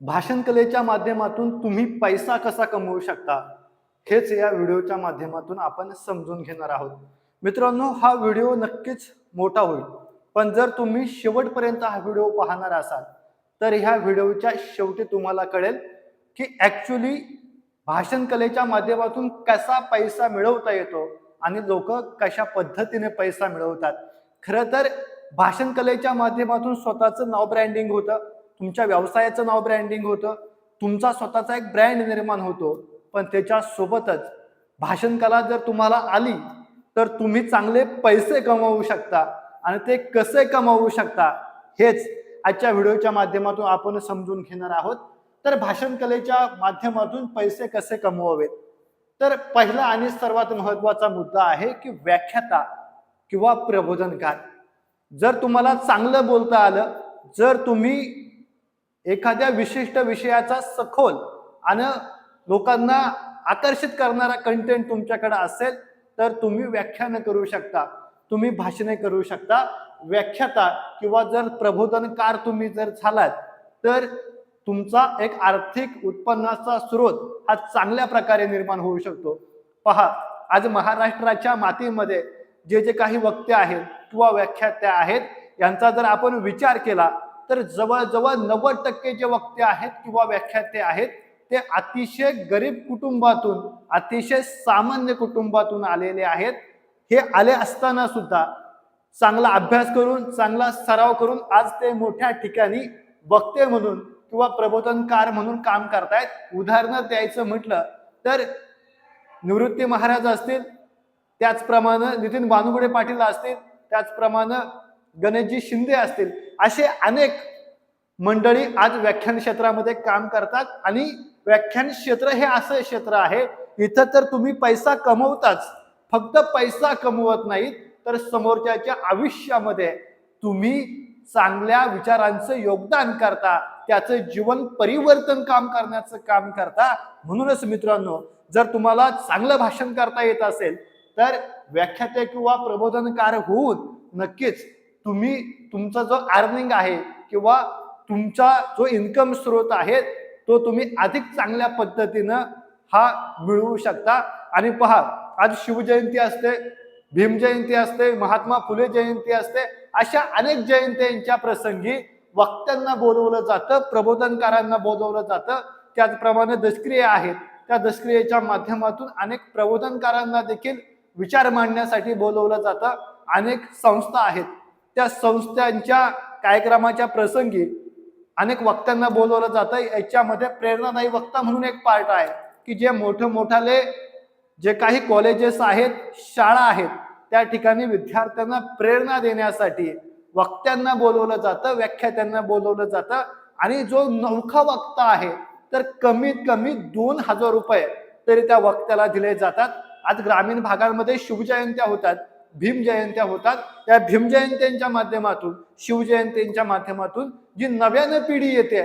भाषण कलेच्या माध्यमातून तुम्ही पैसा कसा कमवू शकता हेच या व्हिडिओच्या माध्यमातून आपण समजून घेणार आहोत. मित्रांनो हा व्हिडिओ नक्कीच मोठा होईल पण जर तुम्ही शेवटपर्यंत हा व्हिडिओ पाहणार असाल तर ह्या व्हिडिओच्या शेवटी तुम्हाला कळेल की ॲक्च्युली भाषण कलेच्या माध्यमातून कसा पैसा मिळवता येतो आणि लोक कशा पद्धतीने पैसा मिळवतात. खरं तर भाषण कलेच्या माध्यमातून स्वतःचं नाव ब्रँडिंग होतं तुमच्या व्यवसायाचं नाव ब्रँडिंग होतं तुमचा स्वतःचा एक ब्रँड निर्माण होतो पण त्याच्या सोबतच भाषण कला जर तुम्हाला आली तर तुम्ही चांगले पैसे कमवू शकता आणि ते कसे कमवू शकता हेच आजच्या व्हिडिओच्या माध्यमातून आपण समजून घेणार आहोत. तर भाषण कलेच्या माध्यमातून पैसे कसे कमवावेत? तर पहिला आणि सर्वात महत्त्वाचा मुद्दा आहे की व्याख्याता किंवा प्रबोधनकार. जर तुम्हाला चांगलं बोलता आलं जर तुम्ही एखाद्या विशिष्ट विषयाचा सखोल आणि लोकांना आकर्षित करणारा कंटेंट तुमच्याकडे असेल तर तुम्ही व्याख्यानं करू शकता. तुम्ही भाषणे करू शकता. व्याख्याता किंवा जर प्रबोधनकार तुम्ही जर झालात तर तुमचा एक आर्थिक उत्पन्नाचा स्रोत हा चांगल्या प्रकारे निर्माण होऊ शकतो. पहा आज महाराष्ट्राच्या मातीमध्ये जे जे काही वक्ते आहेत किंवा व्याख्यात्या आहेत यांचा जर आपण विचार केला तर जवळजवळ नव्वद टक्के जे वक्ते आहेत किंवा व्याख्याते आहेत ते अतिशय गरीब कुटुंबातून अतिशय सामान्य कुटुंबातून आलेले आहेत. हे आले असताना सुद्धा चांगला अभ्यास करून चांगला सराव करून आज ते मोठ्या ठिकाणी वक्ते म्हणून किंवा प्रबोधनकार म्हणून काम करतायत. उदाहरणं द्यायचं म्हटलं तर निवृत्ती महाराज असतील त्याचप्रमाणे नितीन बानुगडे पाटील असतील त्याचप्रमाणे गणेशजी शिंदे असतील असे अनेक मंडळी आज व्याख्यान क्षेत्रामध्ये काम करतात आणि व्याख्यान क्षेत्र हे असं क्षेत्र आहे इथं तर तुम्ही पैसा कमवताच. फक्त पैसा कमवत नाहीत तर समोरच्याच्या आयुष्यामध्ये तुम्ही चांगल्या विचारांचं योगदान करता त्याचं जीवन परिवर्तन काम करण्याचं काम करता. म्हणूनच मित्रांनो जर तुम्हाला चांगलं भाषण करता येत असेल तर व्याख्याते किंवा प्रबोधनकार होऊन नक्कीच तुम्ही तुमचा जो अर्निंग आहे किंवा तुमचा जो इन्कम स्रोत आहे तो तुम्ही अधिक चांगल्या पद्धतीनं हा मिळवू शकता. आणि पहा आज शिवजयंती असते भीम जयंती असते महात्मा फुले जयंती असते अशा अनेक जयंत्यांच्या प्रसंगी वक्त्यांना बोलवलं जातं प्रबोधनकारांना बोलवलं जातं. त्याचप्रमाणे दशक्रिया आहेत. त्या दशक्रियेच्या माध्यमातून अनेक प्रबोधनकारांना देखील विचार मांडण्यासाठी बोलवलं जातं. अनेक संस्था आहेत. त्या संस्थांच्या कार्यक्रमाच्या प्रसंगी अनेक वक्त्यांना बोलवलं जातं याच्यामध्ये प्रेरणादायी वक्ता म्हणून एक पार्ट आहे की जे मोठं मोठाले जे काही कॉलेजेस आहेत शाळा आहेत त्या ठिकाणी विद्यार्थ्यांना प्रेरणा देण्यासाठी वक्त्यांना बोलवलं जातं व्याख्यात्यांना बोलवलं जातं. आणि जो नौखा वक्ता आहे तर कमीत कमी दोन हजार रुपये तरी त्या वक्त्याला दिले जातात. आज ग्रामीण भागांमध्ये शिवजयंत्या होतात. भीम जयंत्या होतात. त्या भीमजयंत्यांच्या माध्यमातून शिवजयंतींच्या माध्यमातून जी नव्यानं पिढी येते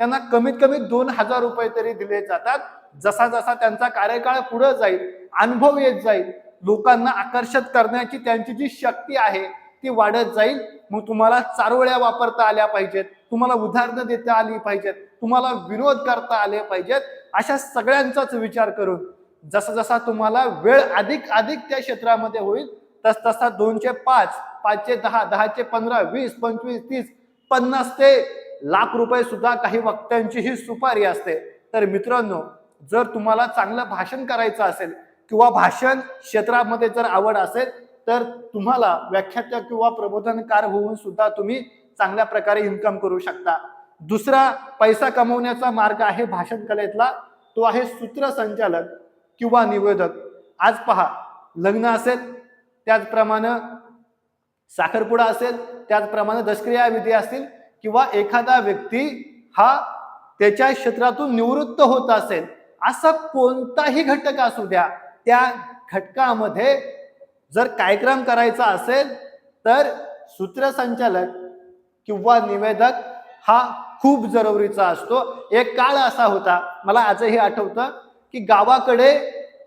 त्यांना कमीत कमी दोन हजार रुपये तरी दिले जातात. जसा जसा त्यांचा कार्यकाळ पुढे जाईल अनुभव येत जाईल लोकांना आकर्षित करण्याची त्यांची जी शक्ती आहे ती वाढत जाईल. मग तुम्हाला चारोळ्या वापरता आल्या पाहिजेत तुम्हाला उदाहरणं देता आली पाहिजेत तुम्हाला विनोद करता आले पाहिजेत अशा सगळ्यांचाच विचार करून जसा जसा तुम्हाला वेळ अधिक अधिक त्या क्षेत्रामध्ये होईल तस तसा दोनशे पाच पाचशे दहा दहाचे पंधरा वीस पंचवीस तीस पन्नास ते लाख रुपये सुद्धा काही वक्त्यांची ही सुपारी असते. तर मित्रांनो जर तुम्हाला चांगलं भाषण करायचं असेल किंवा भाषण क्षेत्रामध्ये जर आवड असेल तर तुम्हाला व्याख्यात्या किंवा प्रबोधनकार होऊन सुद्धा तुम्ही चांगल्या प्रकारे इन्कम करू शकता. दुसरा पैसा कमवण्याचा मार्ग आहे भाषण कलेतला. तो आहे सूत्रसंचालक किंवा निवेदक. आज पहा लग्न असेल त्याचप्रमाणे साखरपुडा असेल त्याचप्रमाणे दशक्रिया विधी असतील किंवा एखादा व्यक्ती हा त्याच्या क्षेत्रातून निवृत्त होत असेल असा कोणताही घटक असू द्या त्या घटकामध्ये जर कार्यक्रम करायचा असेल तर सूत्रसंचालक किंवा निवेदक हा खूप जरुरीचा असतो. एक काळ असा होता मला आजही आठवतं की गावाकडे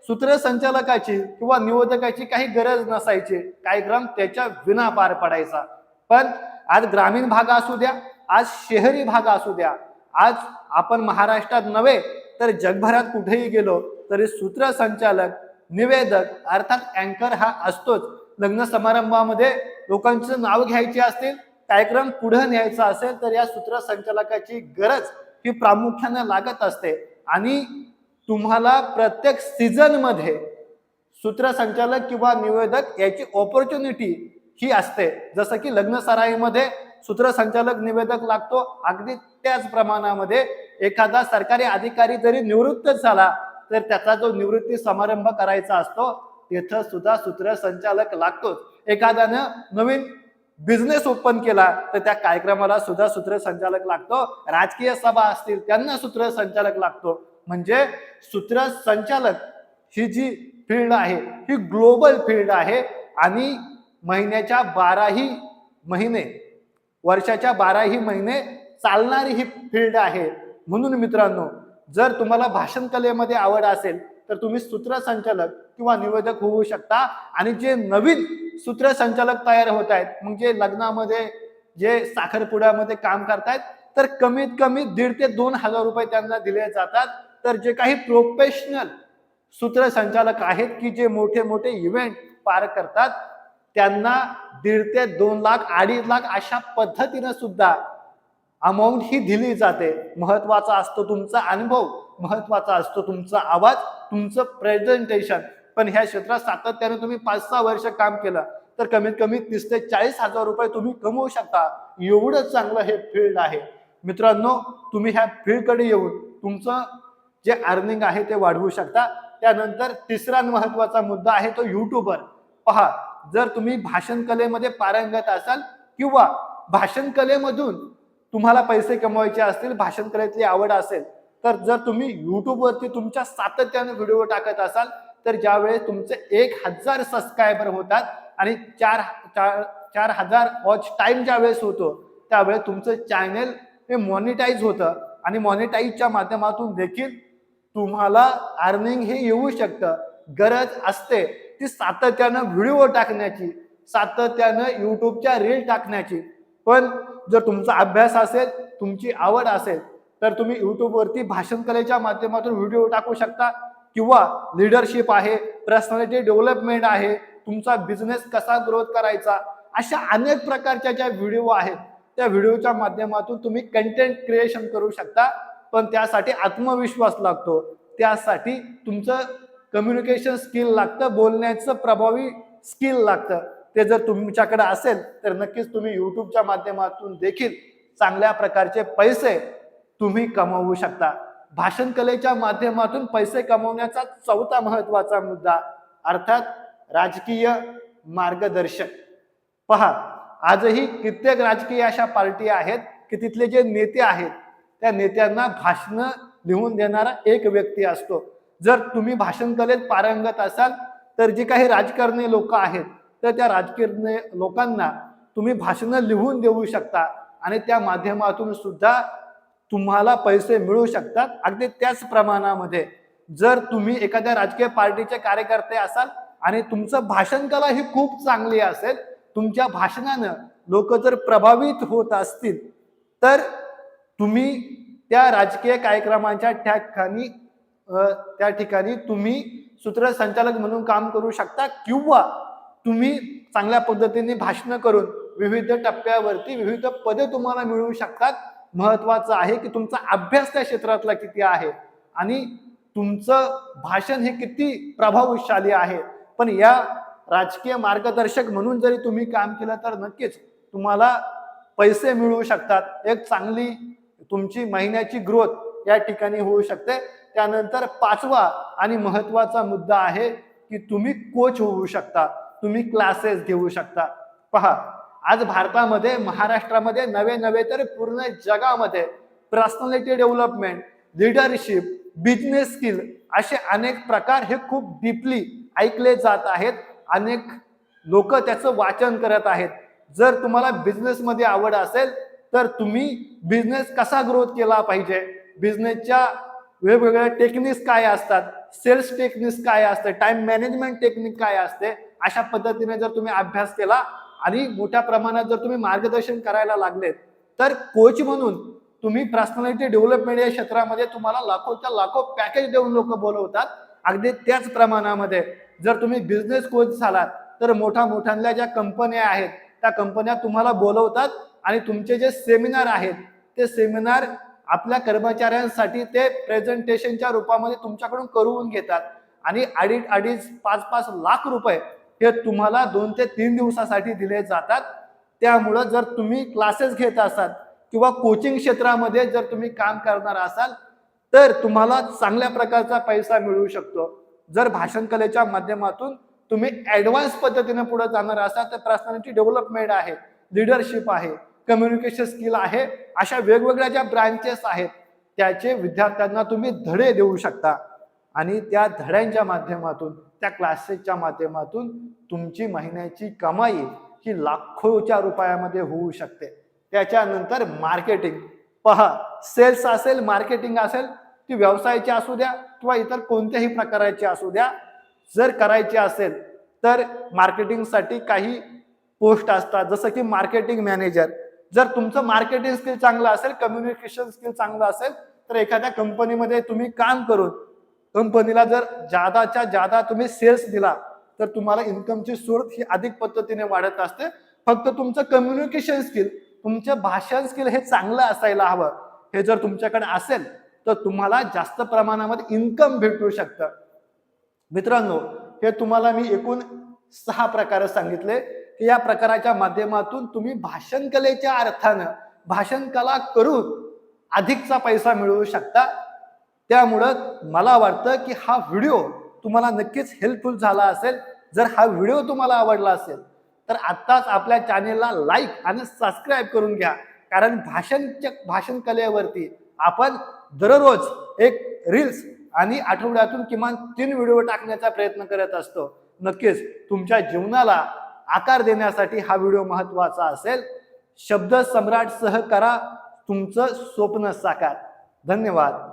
सूत्रसंचालकाची किंवा निवेदकाची काही गरज नसायची. कार्यक्रम त्याच्या विना पार पडायचा. पण आज ग्रामीण भाग असू द्या आज शहरी भाग असू द्या आज आपण महाराष्ट्रात नव्हे तर जगभरात कुठेही गेलो तरी सूत्रसंचालक निवेदक अर्थात अँकर हा असतोच. लग्न समारंभामध्ये लोकांचं नाव घ्यायचे असतील कार्यक्रम पुढे न्यायचा असेल तर या सूत्रसंचालकाची गरज ही प्रामुख्याने लागत असते. आणि तुम्हाला प्रत्येक सीझनमध्ये सूत्रसंचालक किंवा निवेदक याची ऑपॉर्च्युनिटी ही असते. जसं की लग्न सराईमध्ये सूत्रसंचालक निवेदक लागतो. अगदी त्याच प्रमाणामध्ये एखादा सरकारी अधिकारी जरी निवृत्त झाला तर त्याचा जो निवृत्ती समारंभ करायचा असतो तिथं सुद्धा सूत्रसंचालक लागतोच. एखाद्यानं नवीन बिझनेस ओपन केला तर त्या कार्यक्रमाला सुद्धा सूत्रसंचालक लागतो. राजकीय सभा असतील त्यांना सूत्रसंचालक लागतो. म्हणजे सूत्रसंचालक ही जी फील्ड आहे ही ग्लोबल फील्ड आहे आणि महिन्याच्या बाराही महिने वर्षाच्या बाराही महिने चालणारी ही फील्ड आहे. म्हणून मित्रांनो जर तुम्हाला भाषण कलेमध्ये आवड असेल तर तुम्ही सूत्रसंचालक किंवा निवेदक होऊ शकता आणि जे नवीन सूत्रसंचालक तयार होत आहेत म्हणजे लग्नामध्ये जे साखरपुड्यामध्ये काम करतायत तर कमीत कमी दीड ते दोन हजार रुपये त्यांना दिले जातात. तर जे काही प्रोफेशनल सूत्रसंचालक आहेत की जे मोठे मोठे इव्हेंट पार करतात त्यांना दीड ते दोन लाख अडीच लाख अशा पद्धतीनं सुद्धा अमाऊंट ही दिली जाते. महत्त्वाचा असतो तुमचा अनुभव महत्त्वाचा असतो तुमचा आवाज तुमचं प्रेझेंटेशन पण ह्या क्षेत्रात सातत्याने तुम्ही पाच सहा वर्ष काम केलं तर कमीत कमी तीस ते चाळीस हजार रुपये तुम्ही कमवू शकता. एवढं चांगलं हे फील्ड आहे. मित्रांनो तुम्ही ह्या फील्डकडे येऊन तुमचं जे अर्निंग आहे ते वाढवू शकता. त्यानंतर तिसरा महत्त्वाचा मुद्दा आहे तो युट्यूबर पहा जर तुम्ही भाषण कलेमध्ये पारंगत असाल किंवा भाषण कलेमधून तुम्हाला पैसे कमवायचे असतील भाषण कलेतली आवड असेल तर जर तुम्ही युट्यूबवरती तुमच्या सातत्याने व्हिडिओ टाकत असाल तर ज्यावेळेस तुमचे एक हजार सबस्क्रायबर होतात आणि चार चार चार हजार वॉच टाइम ज्यावेळेस होतो त्यावेळेस तुमचं चॅनल हे मॉनिटाईज होतं. आणि मॉनिटाईजच्या माध्यमातून देखील तुम्हाला अर्निंग हे येऊ शकतं. गरज असते ती सातत्यानं व्हिडिओ टाकण्याची सातत्यानं युट्यूबच्या रील टाकण्याची. पण जर तुमचा अभ्यास असेल तुमची आवड असेल तर तुम्ही यूट्यूबवरती भाषण कलेच्या माध्यमातून व्हिडिओ टाकू शकता किंवा लिडरशिप आहे पर्सनॅलिटी डेव्हलपमेंट आहे तुमचा बिझनेस कसा ग्रोथ करायचा अशा अनेक प्रकारच्या ज्या व्हिडिओ आहेत त्या व्हिडिओच्या माध्यमातून तुम्ही कंटेंट क्रिएशन करू शकता. पण त्यासाठी आत्मविश्वास लागतो. त्यासाठी तुमचं कम्युनिकेशन स्किल लागतं बोलण्याचं प्रभावी स्किल लागतं. ते जर तुमच्याकडे असेल तर नक्कीच तुम्ही यूट्यूबच्या माध्यमातून देखील चांगल्या प्रकारचे पैसे तुम्ही कमवू शकता. भाषण कलेच्या माध्यमातून पैसे कमवण्याचा चौथा महत्त्वाचा मुद्दा अर्थात राजकीय मार्गदर्शक. पहा आजही कित्येक राजकीय अशा पार्टी आहेत की तिथले जे नेते आहेत त्या नेत्यांना भाषण लिहून देणारा एक व्यक्ती असतो. जर तुम्ही भाषण कलेत पारंगत असाल तर जे काही राजकारणी लोक आहेत तर त्या राजकीय लोकांना तुम्ही भाषणं लिहून देऊ शकता आणि त्या माध्यमातून सुद्धा तुम्हाला पैसे मिळू शकतात. अगदी त्याच प्रमाणामध्ये जर तुम्ही एखाद्या राजकीय पार्टीचे कार्यकर्ते असाल आणि तुमचं भाषण कला ही खूप चांगली असेल तुमच्या भाषणानं लोक जर प्रभावित होत असतील तर तुम्ही त्या राजकीय कार्यक्रमाच्या ठिकाणी त्या ठिकाणी तुम्ही सूत्रसंचालक म्हणून काम करू शकता किंवा तुम्ही चांगल्या पद्धतीने भाषण करून विविध टप्प्यावरती विविध पदे तुम्हाला मिळू शकतात. महत्वाचं आहे की तुमचा अभ्यास त्या क्षेत्रातला किती आहे आणि तुमचं भाषण हे किती प्रभावशाली आहे. पण या राजकीय मार्गदर्शक म्हणून जरी तुम्ही काम केलं तर नक्कीच तुम्हाला पैसे मिळू शकतात. एक चांगली तुमची महिन्याची ग्रोथ या ठिकाणी होऊ शकते. त्यानंतर पाचवा आणि महत्त्वाचा मुद्दा आहे की तुम्ही कोच होऊ शकता. तुम्ही क्लासेस घेऊ शकता. पहा आज भारतामध्ये महाराष्ट्रामध्ये नवे नवे तर पूर्ण जगामध्ये personality development leadership business skill असे अनेक प्रकार हे खूप डीपली ऐकले जात आहेत. अनेक लोक त्याचं वाचन करत आहेत. जर तुम्हाला बिझनेसमध्ये आवड असेल तर तुम्ही बिझनेस कसा ग्रोथ केला पाहिजे? बिझनेसच्या वेगवेगळ्या टेक्निक्स काय असतात? सेल्स टेक्निक्स काय असते? टाइम मॅनेजमेंट टेक्निक काय असते? अशा पद्धतीने जर तुम्ही अभ्यास केला आणि मोठ्या प्रमाणात जर तुम्ही मार्गदर्शन करायला लागलेत तर कोच म्हणून तुम्ही पर्सनॅलिटी डेव्हलपमेंट या क्षेत्रामध्ये तुम्हाला लाखोच्या लाखो पॅकेज देऊन लोक बोलवतात. अगदी त्याच प्रमाणामध्ये जर तुम्ही बिझनेस कोच झालात तर मोठ्या मोठ्यांल्या ज्या कंपन्या आहेत त्या कंपन्या तुम्हाला बोलवतात आणि तुमचे जे सेमिनार आहेत ते सेमिनार आपल्या कर्मचाऱ्यांसाठी ते प्रेझेंटेशनच्या रूपामध्ये तुमच्याकडून करून घेतात. आणि अडीच अडीच पाच पाच लाख रुपये हे तुम्हाला दोन ते तीन दिवसासाठी दिले जातात. त्यामुळं जर तुम्ही क्लासेस घेत असाल किंवा कोचिंग क्षेत्रामध्ये जर तुम्ही काम करणार असाल तर तुम्हाला चांगल्या प्रकारचा पैसा मिळू शकतो. जर भाषण कलेच्या माध्यमातून तुम्ही ऍडव्हान्स पद्धतीने पुढे जाणार असाल तर पर्सनॅलिटी डेव्हलपमेंट आहे लिडरशिप आहे कम्युनिकेशन स्किल आहे अशा वेगवेगळ्या ज्या ब्रांचेस आहेत त्याचे विद्यार्थ्यांना तुम्ही धडे देऊ शकता. आणि त्या धड्यांच्या माध्यमातून त्या क्लासेसच्या माध्यमातून तुमची महिन्याची कमाई ही लाखोच्या रुपयामध्ये होऊ शकते. त्याच्यानंतर मार्केटिंग पहा सेल्स असेल मार्केटिंग असेल ती व्यवसायाची असू द्या किंवा इतर कोणत्याही प्रकाराची असू द्या जर करायची असेल तर मार्केटिंगसाठी काही पोस्ट असतात. जसं की मार्केटिंग मॅनेजर. जर तुमचं मार्केटिंग स्किल चांगलं असेल कम्युनिकेशन स्किल चांगलं असेल तर एखाद्या कंपनीमध्ये तुम्ही काम करून कंपनीला जर जादाच्या जादा तुम्ही सेल्स दिला तर तुम्हाला इन्कमची सोर्स ही अधिक पद्धतीने वाढत असते. फक्त तुमचं कम्युनिकेशन स्किल तुमचं भाषण स्किल हे चांगलं असायला हवं. हे जर तुमच्याकडे असेल तर तुम्हाला जास्त प्रमाणामध्ये इन्कम भेटू शकतं. मित्रांनो हे तुम्हाला मी एकूण सहा प्रकार सांगितले की या प्रकाराच्या माध्यमातून तुम्ही भाषण कलेच्या अर्थानं भाषण कला करून अधिकचा पैसा मिळवू शकता. त्यामुळं मला वाटतं की हा व्हिडिओ तुम्हाला नक्कीच हेल्पफुल झाला असेल. जर हा व्हिडिओ तुम्हाला आवडला असेल तर आत्ताच आपल्या चॅनेलला लाईक आणि सबस्क्राईब करून घ्या. कारण भाषणच्या भाषण कलेवरती आपण दररोज एक रील्स आणि आठवड्यातून किमान तीन व्हिडिओ टाकण्याचा प्रयत्न करत असतो. नक्कीच तुमच्या जीवनाला आकार देण्यासाठी हा व्हिडिओ महत्त्वाचा असेल. शब्द सम्राट सह करा तुमचं स्वप्न साकार. धन्यवाद.